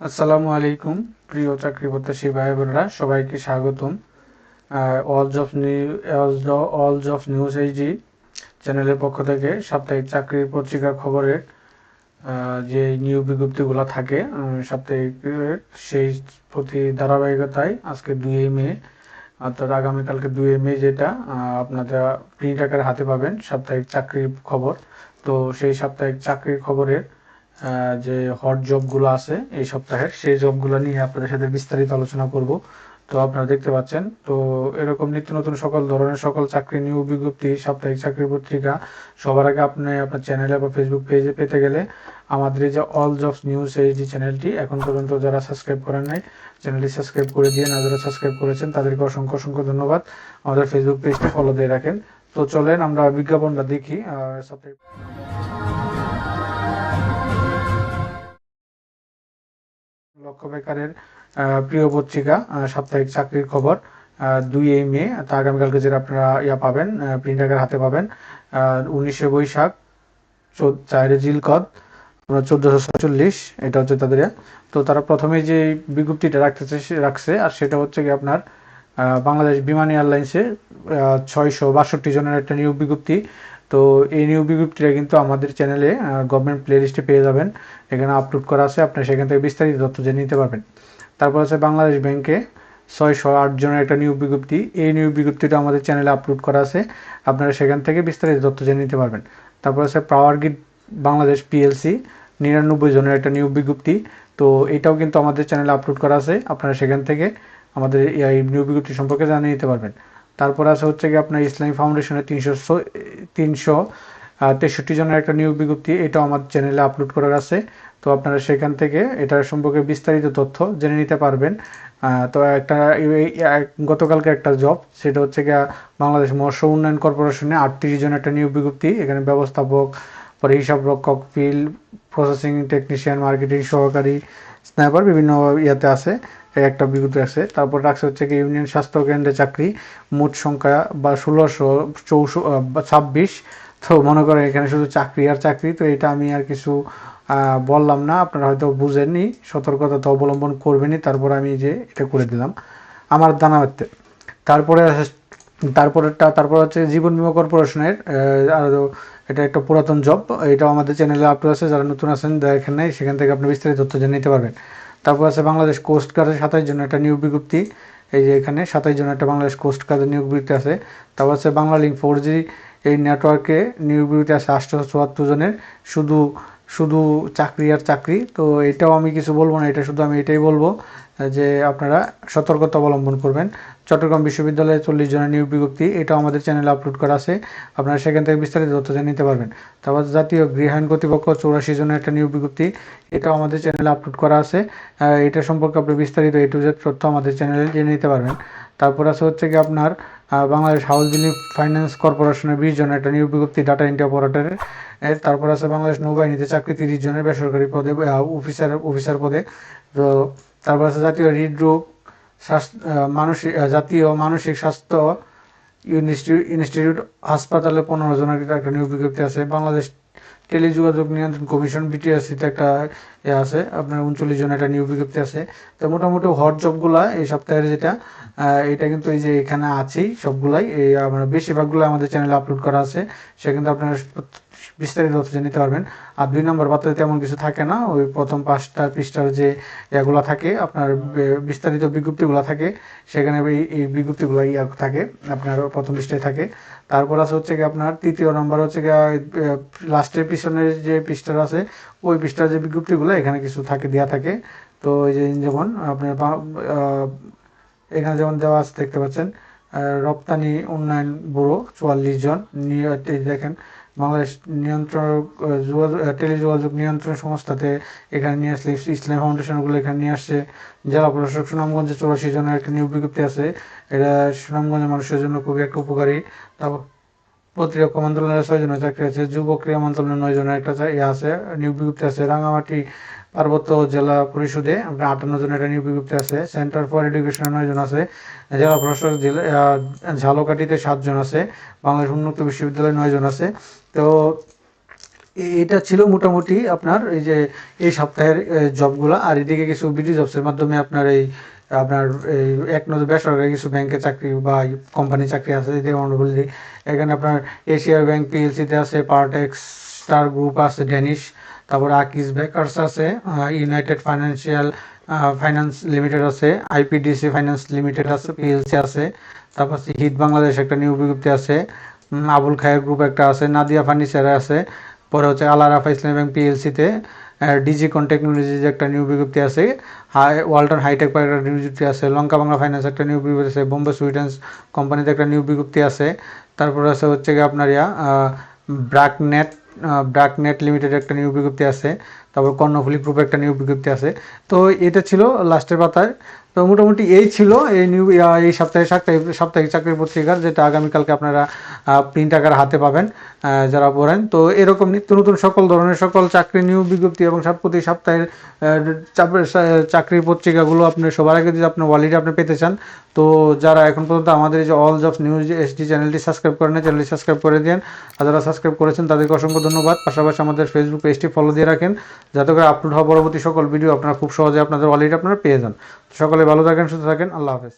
আসসালামু আলাইকুম, প্রিয় চাকরি প্রত্যাশী ভাই বোনেরা সবাইকে স্বাগতম। All job new all job news HD চ্যানেলের পক্ষ থেকে সাপ্তাহিক চাকরির পত্রিকার খবরের যে নিয়োগ বিজ্ঞপ্তিগুলো থাকে সাপ্তাহিক সেই প্রতি ধারাবাহিকতায় আজকে দুই মে, অর্থাৎ আগামীকালকে দুই মে যেটা আপনারা প্রিন্ট আকারে হাতে পাবেন সাপ্তাহিক চাকরির খবর। তো সেই সাপ্তাহিক চাকরির খবরের যে হট জবগুলো আছে এই সপ্তাহের, সেই জবগুলো নিয়ে আপনাদের সাথে বিস্তারিত আলোচনা করব। তো আপনারা দেখতে পাচ্ছেন, তো এরকম নিত্য নতুন সকল ধরনের সকল চাকরি নিয়োগ বিজ্ঞপ্তি, সাপ্তাহিক চাকরি পত্রিকা, সবার আগে আপনি আপনার চ্যানেলে বা ফেসবুক পেজে পেতে গেলে আমাদের যে অল জবস নিউজ এই যে চ্যানেলটি এখন পর্যন্ত যারা সাবস্ক্রাইব করেন নাই চ্যানেলটি সাবস্ক্রাইব করে দিয়ে না যারা সাবস্ক্রাইব করেছেন, তাদেরকে অসংখ্য অসংখ্য ধন্যবাদ। আমাদের ফেসবুক পেজটি ফলো দিয়ে রাখেন। তো চলেন আমরা বিজ্ঞাপনটা দেখি সাপ্তাহিক লক্ষ্য বেকারের প্রিয় পত্রিকা সাপ্তাহিক চাকরির খবর দুই এই মে, তা আগামীকালকে যেটা আপনারা ইয়া পাবেন প্রিন্ট হাতে পাবেন উনিশে বৈশাখ চারে জিলকদ চোদ্দশো ছচল্লিশ এটা হচ্ছে তাদের তো তারা প্রথমে যে বিজ্ঞপ্তিটা রাখতেছে রাখছে, আর সেটা হচ্ছে কি আপনার বাংলাদেশ বিমান এয়ারলাইন্সে ছয়শো বাষট্টি জনের একটা নিয়োগ বিজ্ঞপ্তি তো এই নিউ বিজ্ঞপ্তিটা কিন্তু আমাদের চ্যানেলে গভর্নমেন্ট প্লে লিস্টে পেয়ে যাবেন। এখানে আপলোড করা আছে আপনি সেখান থেকে বিস্তারিত তথ্য জেনে নিতে পারবেন। তারপর আছে বাংলাদেশ ব্যাংকে ছয়শো আট জনের একটা নিয়োগ বিজ্ঞপ্তি। এই নিয়োগ বিজ্ঞপ্তিটা আমাদের চ্যানেলে আপলোড করা আছে। আপনারা সেখান থেকে বিস্তারিত তথ্য জেনে নিতে পারবেন। তারপর আছে পাওয়ার গ্রিড বাংলাদেশ পিএলসি নিরানব্বই জনের একটা নিয়োগ বিজ্ঞপ্তি। তো এটাও কিন্তু আমাদের চ্যানেলে আপলোড করা আছে। আপনারা সেখান থেকে আমাদের এই নিয়োগ বিজ্ঞপ্তি সম্পর্কে জানিয়ে নিতে পারবেন। তারপর আছে হচ্ছে কি আপনার ইসলামী ফাউন্ডেশনের তিনশো তিনশো তেষট্টি জনের একটা নিয়োগ বিজ্ঞপ্তি, এটাও আমার চ্যানেলে আপলোড করা আছে। তো আপনারা সেখান থেকে এটার সম্পর্কে বিস্তারিত তথ্য জেনে নিতে পারবেন। তো একটা গতকালকে একটা জব সেটা হচ্ছে গিয়া বাংলাদেশ মৎস্য উন্নয়ন কর্পোরেশনে আটত্রিশ জন একটা নিয়োগ বিজ্ঞপ্তি, এখানে ব্যবস্থাপক, পরে হিসাব রক্ষক ফিল্ড প্রসেসিং টেকনিশিয়ান মার্কেটিং সহকারী স্ন্যাপার বিভিন্ন ইয়াতে আছে। একটা বিজ্ঞপ্তি আছে। তারপর রাখছে হচ্ছে কি ইউনিয়ন স্বাস্থ্য কেন্দ্রে চাকরি, মোট সংখ্যা বা ষোলোশো চৌশো ছাব্বিশ। তো মনে করেন এখানে শুধু চাকরি আর চাকরি, তো এটা আমি আর কিছু বললাম না। আপনারা হয়তো বুঝেননি, সতর্কতা তো অবলম্বন করবেনই। তারপর আমি যে এটা করে দিলাম। আমার দানাবাতে তারপরে তারপরেরটা, তারপর হচ্ছে জীবন বীমা কর্পোরেশনের আরও এটা একটা পুরাতন জব। এটাও আমাদের চ্যানেলে আপলোড আছে। যারা নতুন আছেন, দেখেন নাই, সেখান থেকে আপনি বিস্তারিত তথ্য জেনে নিতে পারবেন। তারপর আছে বাংলাদেশ কোস্ট গার্ডের সাতাশ জন, একটা নিয়োগ বিজ্ঞপ্তি। এই যে এখানে সাতাশ জন একটা বাংলাদেশ কোস্ট গার্ডের নিয়োগ বিজ্ঞপ্তি আছে। তারপর আছে বাংলালিঙ্ক ফোর জি, এই নেটওয়ার্কে নিয়োগ বিজ্ঞপ্তি আছে আটশো চুয়াত্তর জনের। শুধু শুধু চাকরি আর চাকরি, তো এটাও আমি কিছু বলব না, এটা শুধু আমি এটাই বলব, যে আপনারা সতর্কতা অবলম্বন করবেন। চট্টগ্রাম বিশ্ববিদ্যালয়ে চল্লিশ জনের নিয়োগ বিজ্ঞপ্তি, এটাও আমাদের চ্যানেলে আপলোড করা আছে, আপনারা সেখান থেকে বিস্তারিত তথ্য নিতে পারবেন। তারপর জাতীয় গৃহায়ণ কর্তৃপক্ষ চৌরাশি জনের একটা নিয়োগ বিজ্ঞপ্তি, এটাও আমাদের চ্যানেলে আপলোড করা আছে। এটা সম্পর্কে আপনি বিস্তারিত এ টু জেড তথ্য আমাদের চ্যানেলে জেনে নিতে পারবেন। তারপর আছে হচ্ছে কি আপনার বাংলাদেশ হাউস বিল্ডিং ফাইন্যান্স কর্পোরেশনের বিশ জনের একটা নিয়োগ বিজ্ঞপ্তি ডাটা এন্ট্রি অপারেটরের তারপর আছে বাংলাদেশ নৌবাহিনীতে চাকরি তিরিশ জনের বেসরকারি পদে অফিসার অফিসার পদে। তো তারপর আছে জাতীয় হৃদরোগ মানসিক জাতীয় মানসিক স্বাস্থ্য ইনস্টিটিউট হাসপাতালে পনেরো জনের একটা নিয়োগ বিজ্ঞপ্তি আছে। বাংলাদেশ টেলিযোগাযোগ নিয়ন্ত্রণ কমিশন বিটিআরসিতে একটা এ আছে, আপনার উনচল্লিশ জন একটা নিয়োগ বিজ্ঞপ্তি আছে। তো মোটামুটি হট জবগুলা এই সপ্তাহের যেটা এটা কিন্তু এই যে এখানে আছেই সবগুলাই। এই আমরা বেশিরভাগগুলো আমাদের চ্যানেলে আপলোড করা আছে। সে কিন্তু আপনারা বিস্তারিত তথ্য নিতে পারবেন। আর দুই নম্বর পাতাতে তেমন কিছু থাকে না। ওই প্রথম পাঁচটা পৃষ্ঠার যে এগুলো থাকে, আপনার বিস্তারিত বিজ্ঞপ্তিগুলো থাকে, সেখানে এই বিজ্ঞপ্তিগুলো ইয়া থাকে, আপনার প্রথম পৃষ্ঠায় থাকে। তারপর আছে হচ্ছে কি আপনার তৃতীয় নম্বর হচ্ছে কি লাস্টের পিছনের যে পৃষ্ঠার আছে, ওই পৃষ্ঠার যে বিজ্ঞপ্তিগুলো এখানে কিছু থাকে দেওয়া থাকে। তো এই যে যেমন আপনার এখানে যেমন দেওয়া আছে, দেখতে পাচ্ছেন রপ্তানি উন্নয়ন ব্যুরো চুয়াল্লিশ জন। দেখেন, বাংলাদেশ যোগাযোগ টেলিযোগাযোগ নিয়ন্ত্রণ সংস্থাতে এখানে নিয়ে আসলে ইসলাম ফাউন্ডেশনগুলো এখানে নিয়ে আসছে। জেলা প্রশাসক সুনামগঞ্জে চৌরাশি জনের একটা নিয়োগ বিজ্ঞপ্তি আছে। এটা সুনামগঞ্জের মানুষের জন্য খুবই একটা উপকারী। তারপর প্রতিরক্ষা মন্ত্রণালয়ের ছয় জনের চাকরি আছে, যুব ক্রীড়া মন্ত্রণালয়ের নয় জনের একটা ইয়ে আছে, নিয়োগ বিজ্ঞপ্তি আছে, রাঙামাটি পার্বত্য জেলা পরিষদে আপনার আটান্ন জনের একটা নিয়োগ বিজ্ঞপ্তি আছে, সেন্টার ফর এডুকেশনের নয় জন আছে, জেলা প্রশাসক জেলা ঝালকাঠিতে সাতজন আছে, বাংলাদেশ উন্মুক্ত বিশ্ববিদ্যালয়ে নয় জন আছে। তো এটা ছিল মোটামুটি আপনার এই যে এই সপ্তাহের জবগুলো, আর এদিকে কিছু বিডি জবসের মাধ্যমে আপনার এই আপনার, এই, এক নজর বেসরকারি কিছু ব্যাংকে চাকরি বা কোম্পানি চাকরি আছে যদি এখানে আপনার এশিয়ার ব্যাংক পিএলসিতে আছে পার্টেক্স স্টার গ্রুপ আছে ডেনিশ তারপর আকিস বেকার্স আছে ইউনাইটেড ফাইন্যান্সিয়াল ফাইন্যান্স লিমিটেড আছে আইপিডিসি ফাইন্যান্স লিমিটেড আছে পিএলসি আছে, তারপর হিট বাংলাদেশ একটা নিয়োগ বিজ্ঞপ্তি আছে আবুল খায়ের গ্রুপ একটা আছে, নাদিয়া ফার্নিচার আছে, পরে হচ্ছে আল আরাফা ইসলাম ব্যাংক পিএলসিতে ডিজি কন টেকনোলজির একটা নিউ বিজ্ঞপ্তি আছে। Hi Walton hi tech park একটা নিউ বিজ্ঞপ্তি আছে। লঙ্কা বাংলা ফাইন্যান্স একটা নিউ বিজ্ঞপ্তি আছে। বোম্বে সুইডেন্স কোম্পানিতে একটা নিউ বিজ্ঞপ্তি আছে। তারপর আছে হচ্ছে গিয়ে আপনার ইয়া ব্রাকনেট ব্রাকনেট লিমিটেড একটা নিউ বিজ্ঞপ্তি আছে, তারপর কর্ণফুলি গ্রুপ একটা নিউ বিজ্ঞপ্তি আছে। তো এটা ছিল লাস্টের পাতায় তো মোটামুটি এই ছিল এই নিউ এই সপ্তাহে সাপ্তাহিক সাপ্তাহিক চাকরির পত্রিকার যেটা আগামীকালকে আপনারা প্রিন্ট আকার হাতে পাবেন যারা পড়েন। তো এরকম নিত্য নতুন সকল ধরনের সকল চাকরি নিউ বিজ্ঞপ্তি এবং সব প্রতি সপ্তাহের চাকরির পত্রিকাগুলো আপনি সবার আগে যদি আপনার ওয়ালিডে আপনি পেতে চান, তো যারা এখন পর্যন্ত আমাদের এই যে অল জবস নিউজ এসডি চ্যানেলটি সাবস্ক্রাইব করেন চ্যানেলটি সাবস্ক্রাইব করে দেন আর যারা সাবস্ক্রাইব করেছেন, তাদেরকে অসংখ্য ধন্যবাদ। পাশাপাশি আমাদের ফেসবুক পেজটি ফলো দিয়ে রাখেন, যাতে করে আপলোড হওয়া পরবর্তী সকল ভিডিও আপনারা খুব সহজে আপনাদের অলরেডি আপনারা পেয়ে যান। সকলে ভালো থাকেন, সুস্থ থাকেন, আল্লাহ হাফেজ।